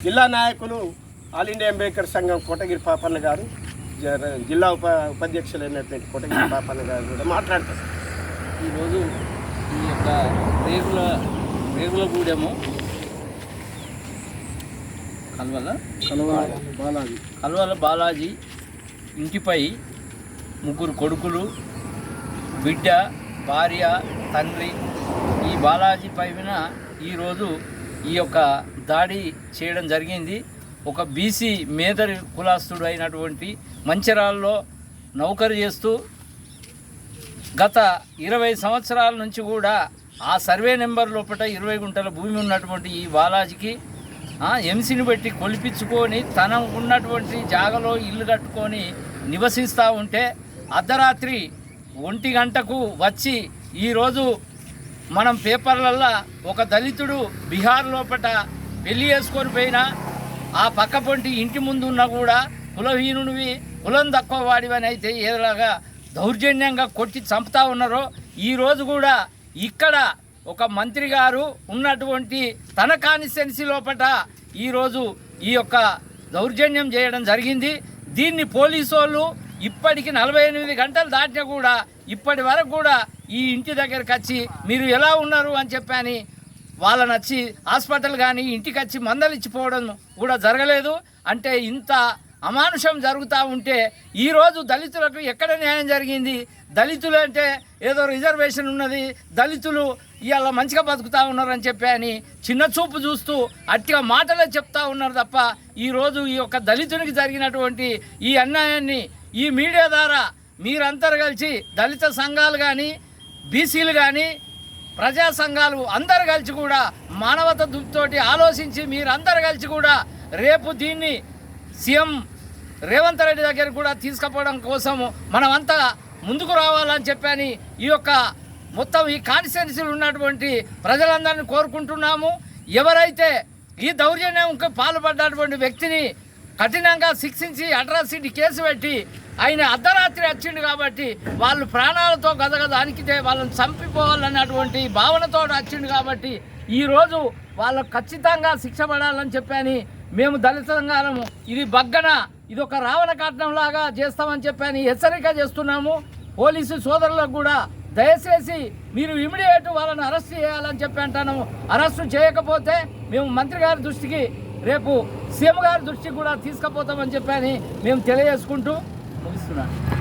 జిల్లా నాయకులు all India Ambedkar సంఘం కోటగిరి పాపన్న గారు జిల్లా ఉప ఉపాధ్యక్షులైనటువంటి కోటగిరి పాపన్న గారు కూడా మాట్లాడతారు. ఈరోజు ఈ యొక్క రేగుల రేగులగూడెము కల్వల? కల్వల బాలాజీ ఇంటిపై ముగ్గురు కొడుకులు బిడ్డ భార్య తండ్రి ఈ బాలాజీ పైన ఈరోజు ఈ యొక్క దాడి చేయడం జరిగింది. ఒక బీసీ మేధరి కులాస్తుడు అయినటువంటి మంచిరాల్లో నౌకరు చేస్తూ గత ఇరవై సంవత్సరాల నుంచి కూడా ఆ సర్వే నెంబర్ లోపల ఇరవై గుంటల భూమి ఉన్నటువంటి ఈ బాలాజీకి ఎంసీని బట్టి పెట్టి కొలిపించుకొని తన ఉన్నటువంటి జాగలో ఇల్లు కట్టుకొని నివసిస్తూ ఉంటే అర్ధరాత్రి ఒంటి గంటకు వచ్చి ఈరోజు మనం పేపర్లల్లో ఒక దళితుడు బీహార్ లోపల పెళ్ళి చేసుకొని పోయినా ఆ పక్క పొంటి ఇంటి ముందు ఉన్నా కూడా కులహీనునివి కులం తక్కువ వాడివని అయితే ఏలాగా దౌర్జన్యంగా కొట్టి చంపుతా ఉన్నారో ఈరోజు కూడా ఇక్కడ ఒక మంత్రి గారు ఉన్నటువంటి తన కాన్స్టిట్యున్సీ లోపట ఈరోజు ఈ యొక్క దౌర్జన్యం చేయడం జరిగింది. దీన్ని పోలీసు వాళ్ళు ఇప్పటికి నలభై ఎనిమిది గంటలు దాటినా కూడా ఇప్పటి వరకు కూడా ఈ ఇంటి దగ్గరకు వచ్చి మీరు ఎలా ఉన్నారు అని చెప్పని వాళ్ళని వచ్చి హాస్పిటల్ కానీ ఇంటికి వచ్చి మందలు ఇచ్చిపోవడం కూడా జరగలేదు. అంటే ఇంత అమానుషం జరుగుతూ ఉంటే ఈరోజు దళితులకు ఎక్కడ న్యాయం జరిగింది? దళితులు అంటే ఏదో రిజర్వేషన్ ఉన్నది. దళితులు ఇవాళ మంచిగా బతుకుతా ఉన్నారని చెప్పి అని చిన్న చూపు చూస్తూ అట్టిగా మాటలే చెప్తా ఉన్నారు తప్ప ఈరోజు ఈ యొక్క దళితునికి జరిగినటువంటి ఈ అన్యాయాన్ని ఈ మీడియా ద్వారా మీరందరూ కలిసి దళిత సంఘాలు కానీ బీసీలు కానీ ప్రజా సంఘాలు అందరు కలిసి కూడా మానవత దృష్టితోటి ఆలోచించి మీరందరు కలిసి కూడా రేపు దీన్ని సీఎం రేవంత్ రెడ్డి దగ్గర కూడా తీసుకుపోవడం కోసము మనమంతా ముందుకు రావాలని చెప్పని ఈ యొక్క మొత్తం ఈ కాన్స్టిట్యున్సీలు ఉన్నటువంటి ప్రజలందరినీ కోరుకుంటున్నాము. ఎవరైతే ఈ దౌర్జన్యంకి పాల్పడ్డటువంటి వ్యక్తిని కఠినంగా శిక్షించి అట్రాసిటీ కేసు పెట్టి ఆయన అర్ధరాత్రి వచ్చిండు కాబట్టి వాళ్ళు ప్రాణాలతో గదగద అనికితే వాళ్ళని చంపిపోవాలన్నటువంటి భావనతో వచ్చిండు కాబట్టి ఈరోజు వాళ్ళకు ఖచ్చితంగా శిక్ష పడాలని చెప్పని మేము దళిత సంఘాలము ఇది బగ్గన ఇది ఒక రావణ లాగా చేస్తామని చెప్పని హెచ్చరిక చేస్తున్నాము. పోలీసు సోదరులకు కూడా దయచేసి మీరు ఇమీడియట్ వాళ్ళని అరెస్ట్ చేయాలని చెప్పి అంటాను. అరెస్టు చేయకపోతే మేము మంత్రి గారి దృష్టికి రేపు సీఎం గారి దృష్టికి కూడా తీసుకుపోతామని చెప్పని మేము తెలియజేసుకుంటూ ముగిస్తున్నాను.